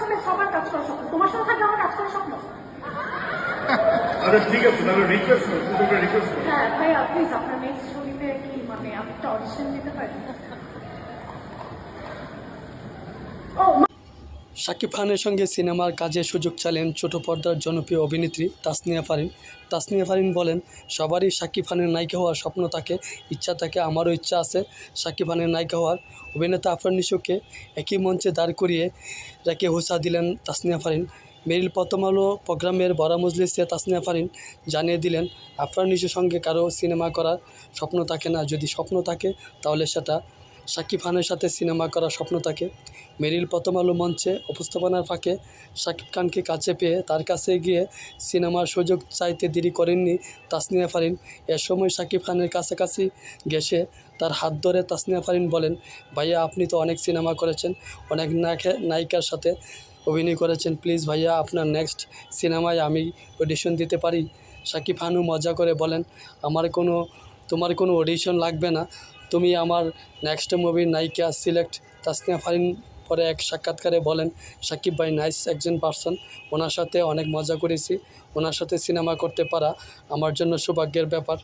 সাথে সবার কাজ করার স্বপ্ন তোমার সাথে থাকলে আমার কাজ করার স্বপ্ন আচ্ছা ঠিক আছে তাহলে রিকোয়েস্ট করো তুমি রিকোয়েস্ট করো। হ্যাঁ ভাইয়া প্লিজ আপনার নেক্সট ছবিতে কি মানে আমি একটা অডিশন দিতে পারি? ও শাকিব খানের সঙ্গে সিনেমার কাজের সুযোগ চাইলেন ছোট পর্দার জনপ্রিয় অভিনেত্রী তাসনিয়া ফারিন। তাসনিয়া ফারিন বলেন, সবারই শাকিব খানের নায়িকা হওয়ার স্বপ্ন থাকে, ইচ্ছা থাকে, আমারও ইচ্ছা আছে শাকিব খানের নায়িকা হওয়ার। অভিনেতা আফরান নিশোকে একই মঞ্চে দাঁড় করিয়ে রেখে হোসা দিলেন তাসনিয়া ফারিন। মেরিল প্রথম আলো প্রোগ্রামের বড়া মজলিসে তাসনিয়া ফারিন জানিয়ে দিলেন, আফরান সঙ্গে কারও সিনেমা করার স্বপ্ন থাকে না। যদি স্বপ্ন থাকে, তাহলে সেটা শাকিব খানের সাথে সিনেমা করার স্বপ্ন থাকে মেরিল প্রথম আলো মঞ্চে উপস্থাপনার ফাঁকে শাকিব খানকে কাছে পেয়ে তার কাছে গিয়ে সিনেমার সুযোগ চাইতে দেরি করেননি তাসনিয়া ফারিন। এ সময় শাকিব খানের কাছাকাছি গেছে তার হাত ধরে তাসনিয়া ফারিন বলেন, ভাইয়া, আপনি তো অনেক সিনেমা করেছেন, অনেক নায়িকা- নায়িকার সাথে অভিনয় করেছেন। প্লিজ ভাইয়া, আপনার নেক্সট সিনেমায় আমি অডিশন দিতে পারি? শাকিব খানও মজা করে বলেন, আমার কোনো, তোমার কোনো অডিশন লাগবে না। তুমি আমার নেক্সট মুভি নায়িকা সিলেক্ট তাসনিয়া ফারিন পরে এক সাক্ষাৎকারে বলেন, সাকিব ভাই নাইস একজন পার্সন ওনার সাথে অনেক মজা করেছি, ওনার সাথে সিনেমা করতে পারা আমার জন্য সৌভাগ্যের ব্যাপার।